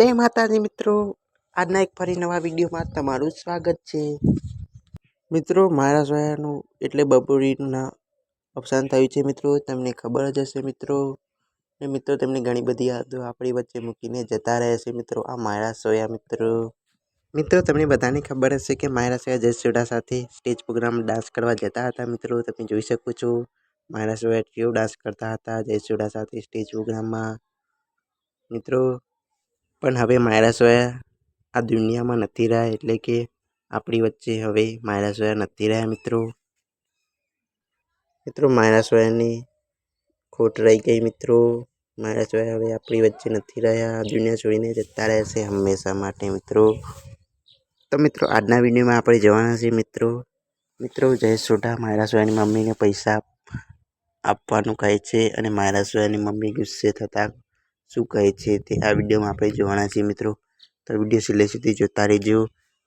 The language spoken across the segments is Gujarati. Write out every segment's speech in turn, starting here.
જય માતાજી મિત્રો. આજના એક ફરી નવા વિડીયોમાં તમારું સ્વાગત છે. મિત્રો, મારા સોયાનું એટલે બપોરીનું ના અવસાન થયું છે મિત્રો. તમને ખબર જ હશે મિત્રો. ને મિત્રો, તેમની ઘણી બધી યાદો આપણી વચ્ચે મૂકીને જતા રહે છે મિત્રો આ મારા સોયા મિત્રો. મિત્રો, તમને બધાને ખબર હશે કે મારા સોયા જયસોડા સાથે સ્ટેજ પ્રોગ્રામ ડાન્સ કરવા જતા હતા મિત્રો. તમે જોઈ શકો છો, મારા સોયા કેવો ડાન્સ કરતા હતા જયસુડા સાથે સ્ટેજ પ્રોગ્રામમાં. મિત્રો પણ હવે માયરા સોયા આ દુનિયામાં નથી રહ્યા એટલે કે આપણી વચ્ચે હવે માયરા સોયા નથી રહ્યા, મિત્રો. મિત્રો માયરા સોયાની ખોટ રહી ગઈ, મિત્રો. માયરા સોયા હવે આપણી વચ્ચે નથી રહ્યા. આ દુનિયા છોડીને જતા રહેશે હંમેશા માટે, મિત્રો. તો મિત્રો, આજના વિડીયોમાં આપણે જવાના છીએ, મિત્રો. મિત્રો, જય સોઢા. માયરા સોયાની મમ્મીને પૈસા આપવાનું કહે છે અને માયરા સોયાની મમ્મી ગુસ્સે થતાં શું કહે છે તે આ વિડીયોમાં આપણે જોવાના છીએ મિત્રો. તો વીડિયો છેલ્લે સુધી જોતા રહેજો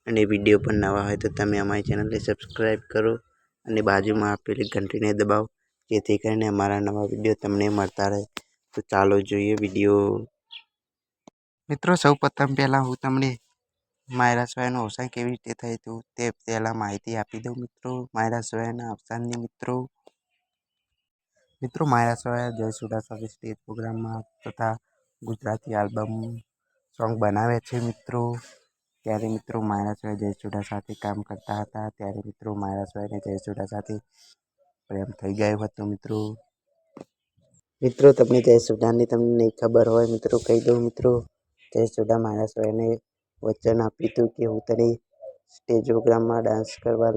અને વીડિયો પર નવા હોય તો તમે અમારી ચેનલને સબસ્ક્રાઈબ કરો અને બાજુમાં આપેલી ઘંટીને દબાવો, જેથી કરીને અમારા નવા વીડિયો તમને મળતા રહે. તો ચાલો જોઈએ વીડિયો. મિત્રો સૌ પ્રથમ પહેલાં હું તમને માયરા સોયાનું અવસાન કેવી રીતે થયું હતું તે પહેલાં માહિતી આપી દઉં મિત્રો. માયરા સોયાના અવસાનની મિત્રો. મિત્રો, માયરા સોયા જય સુડા સાથે સ્ટેજ પ્રોગ્રામમાં તથા ગુજરાતી આલ્બમ સોંગ બનાવે છે મિત્રો. ત્યારે મિત્રો મારા સોયા જય સુડા સાથે કામ કરતા હતા. ત્યારે મિત્રો મારા સોયાને જય સુડા સાથે પ્રેમ થઈ ગયો હતો મિત્રો. મિત્રો, તમને જય સુડાની તમને નહીં ખબર હોય, મિત્રો, કહી દઉં મિત્રો જય મારા માયરા વચન આપ્યું હતું કે હું તને સ્ટેજ પ્રોગ્રામમાં ડાન્સ કરવા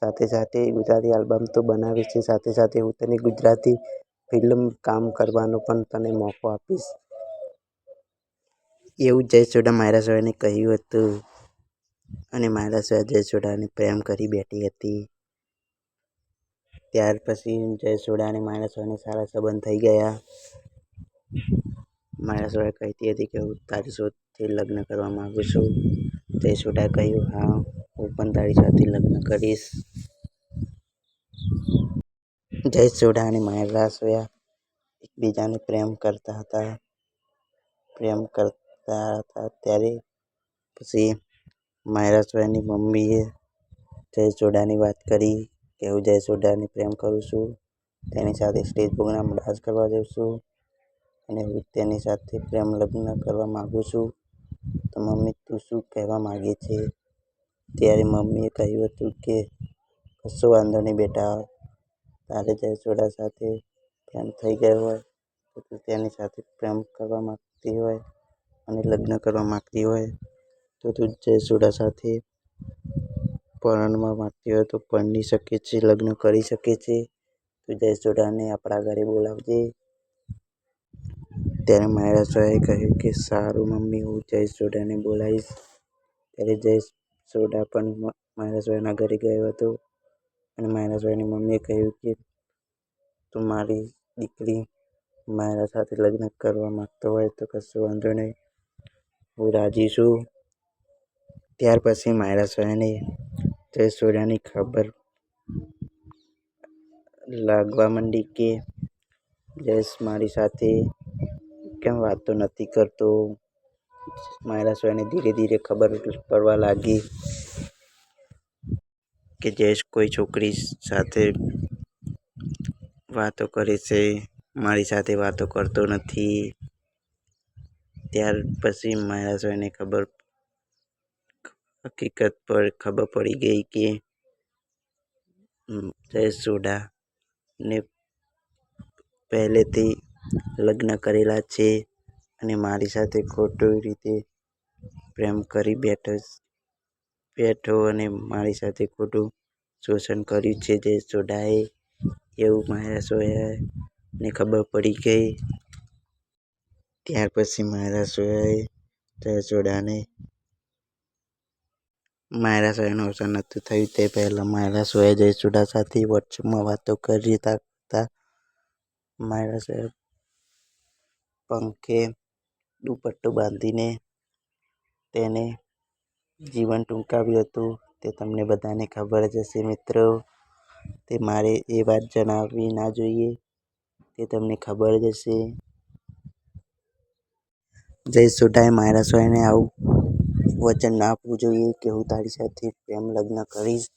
સાથે સાથે ગુજરાતી આલ્બમ તો બનાવીશ સાથે સાથે હું તને ગુજરાતી ફિલ્મ કામ કરવાનો પણ તને મોકો આપીશ. એવું જય સોડા માયરા સોયાને કહ્યું હતું. અને માયરા જયસોડાને જય સોડાને પ્રેમ કરી બેઠી હતી. ત્યાર પછી જય સોડા અને માયરા સારા સંબંધ થઈ ગયા. માયરા કહેતી હતી કે હું તારી સાથે લગ્ન કરવા માગું છું. જય સોડાએ કહ્યું, હા, હું પણ તારી સાથે લગ્ન કરીશ. જય સોડા અને માયરા સોયા એકબીજાને પ્રેમ કરતા હતા. પ્રેમ કરતા હતા. ત્યારે પછી મારા સોયાની મમ્મીએ જય ચોડાની વાત કરી કે હું જય સોડાને પ્રેમ કરું છું. તેની સાથે સ્ટેજ પ્રોગ્રામ ડાન્સ કરવા જાઉં છું અને હું તેની સાથે પ્રેમ લગ્ન કરવા માગું છું. તો મમ્મી, તું શું કહેવા માગે છે? ત્યારે મમ્મીએ કહ્યું હતું કે, કશો વાંધો નહીં બેટા, તારે જય સોડા સાથે પ્રેમ થઈ ગયો હોય તો તું તેની સાથે પ્રેમ કરવા માગતી હોય અને લગ્ન કરવા માગતી હોય તો તું જય સોડા સાથે પરણવા માગતી હોય તો પરણી શકે છે, લગ્ન કરી શકે છે. તું જય સોડાને આપણા ઘરે બોલાવજે. ત્યારે સોયાએ કહ્યું કે, સારું મમ્મી, હું જય સોડાને બોલાવીશ. ત્યારે જય સોડા પણ સોયાના ઘરે ગયો હતો અને સોયાની મમ્મીએ કહ્યું કે, તું મારી દીકરી મારા સાથે લગ્ન કરવા માગતો હોય તો કશું વાંધો નહીં. હું રાજી છું. ત્યાર પછી મારા સોયાને જય સોડાની ખબર લાગવા માંડી કે જયેશ મારી સાથે કેમ વાતો નથી કરતો? મારા સોયાને ધીરે ધીરે ખબર પડવા લાગી કે જયેશ કોઈ છોકરી સાથે વાતો કરે છે. મારી સાથે વાતો કરતો નથી. ત્યાર પછી માયરા સોયાને ખબર હકીકત પર ખબર પડી ગઈ કે જયેશ સોડાને પહેલેથી લગ્ન કરેલા છે અને મારી સાથે ખોટી રીતે પ્રેમ કરી બેઠો બેઠો અને મારી સાથે ખોટું શોષણ કર્યું છે જયેશ સોડાએ એવું માયરા સોયાને ખબર પડી ગઈ. ત્યાર પછી મારા સોયાએ જય મારા સોયાનું અવસાન નહોતું થયું તે પહેલાં મારા સોયા જયસોડા સાથે વોટ્સઅપમાં વાતો કરતા હતા મારા સોયા પંખે દુપટ્ટો બાંધીને તેને જીવન ટૂંકાવ્યું હતું. તે તમને બધાને ખબર જ હશે મિત્રો, તે મારે એ વાત જણાવવી ના જોઈએ, તે તમને ખબર જ હશે. જયેશ સોઢાએ મારા સોયાને આવું વચન ના આપવું જોઈએ કે હું તારી સાથે પ્રેમ લગ્ન કરીશ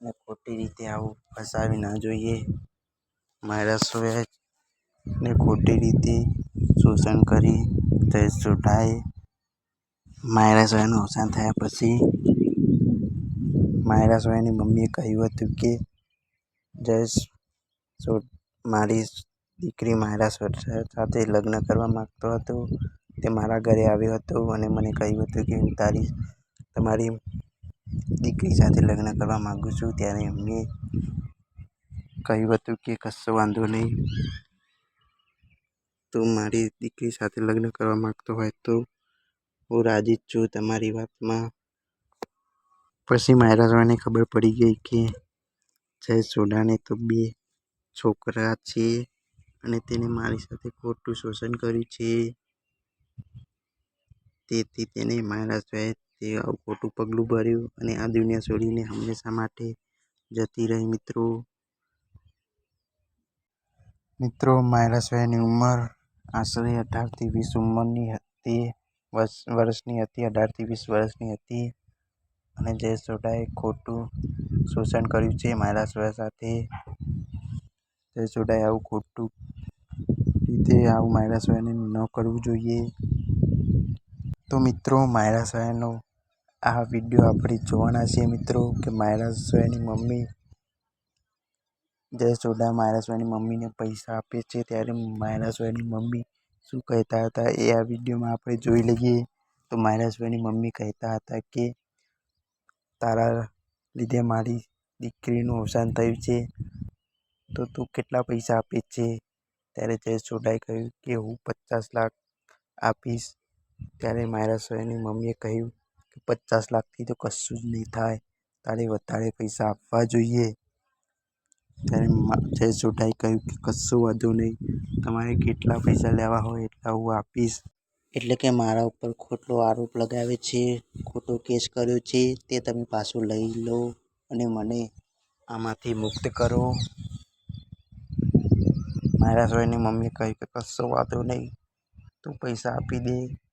અને ખોટી રીતે આવું ફસાવી ના જોઈએ. મારા માયરા ને ખોટી રીતે શોષણ કરી જય સોઢાએ માયરા સોયાનું અવસાન થયા પછી માયરા સોયાની મમ્મીએ કહ્યું હતું કે જયેશ સો મારી દીકરી માયરા સોઢા સાથે લગ્ન કરવા માગતો હતો તે મારા ઘરે આવ્યો હતો અને મને કહ્યું હતું કે હું તારી, તમારી દીકરી સાથે લગ્ન કરવા માગું છું. ત્યારે મેં કહ્યું હતું કે કશો વાંધો નહીં. તું મારી દીકરી સાથે લગ્ન કરવા માગતો હોય તો હું રાજી જ છું. તમારી વાતમાં પછી મારા સોયાને ખબર પડી ગઈ કે જય સોડાને તો બે છોકરા છે અને તેને મારી સાથે ખોટું શોષણ કર્યું છે. તેથી તેને મારા સોયાએ તે આવું ખોટું પગલું ભર્યું અને આ દુનિયા છોડીને હંમેશા માટે જતી રહી મિત્રો. મિત્રો સોયાની ઉંમર આશરે અઢારથી વીસ ઉંમરની હતી વર્ષની હતી, અઢારથી વીસ વર્ષની હતી અને જયેશ સોઢાએ ખોટું શોષણ કર્યું છે સોયા સાથે. જયેશ સોઢાએ આવું ખોટું રીતે આવું સોયાને ન કરવું જોઈએ. તો મિત્રો, માયરા સોયાનો આ વીડિયો આપણે જોવાના છીએ મિત્રો કે માયરા સોયાની મમ્મી જય સોઢા માયરા સોયાની મમ્મીને પૈસા આપે છે ત્યારે માયરા સોયાની મમ્મી શું કહેતા હતા એ આ વિડીયોમાં આપણે જોઈ લઈએ. તો માયરા સોયાની મમ્મી કહેતા હતા કે, તારા લીધે મારી દીકરીનું અવસાન થયું છે. તો તું કેટલા પૈસા આપે છે? ત્યારે જય સોડાએ કહ્યું કે, હું પચાસ લાખ આપીશ. ત્યારે મારા સોયાની મમ્મીએ કહ્યું કે પચાસ લાખથી તો કશું જ નહીં થાય. તારે વધારે પૈસા આપવા જોઈએ. ત્યારે જય સોઢાએ કહ્યું કે કશું વાંધો નહીં. તમારે કેટલા પૈસા લેવા હોય એટલા હું આપીશ. એટલે કે મારા ઉપર ખોટો આરોપ લગાવે છે, ખોટો કેસ કર્યો છે, તે તમે પાછું લઈ લો અને મને આમાંથી મુક્ત કરો. મારા સોયાની મમ્મીએ કહ્યું કે કશો વાંધો નહીં. તું પૈસા આપી દે.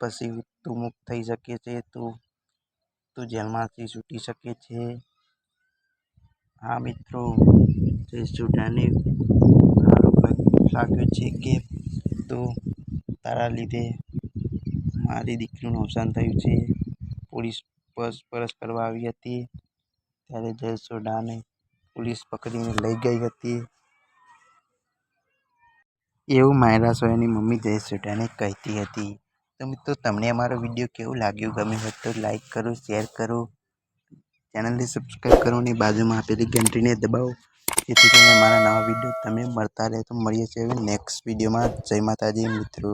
પછી તું મુક્ત થઈ શકે છે, તું તું જેલમાંથી છૂટી શકે છે. હા મિત્રો તે સોઢાને લાગ્યું છે કે તું તારા લીધે મારી દીકરીનું અવસાન થયું છે. પોલીસ પરસ કરવા આવી હતી. ત્યારે જયસોડાને પોલીસ પકડીને લઈ ગઈ હતી. એવું માયરા સોયાની મમ્મી જયસોડાને કહેતી હતી. તો મિત્રો, તમને અમારો વીડિયો કેવું લાગ્યું? ગમ્યું હોય તો લાઈક કરો શેર કરો. ચેનલને સબસ્ક્રાઈબ કરો અને બાજુમાં આપેલી ઘંટીને દબાવો. જેથી કરીને અમારા નવા વીડિયો તમે મળતા રહે તો મળીએ છીએ નેક્સ્ટ વિડીયોમાં જય માતાજી મિત્રો.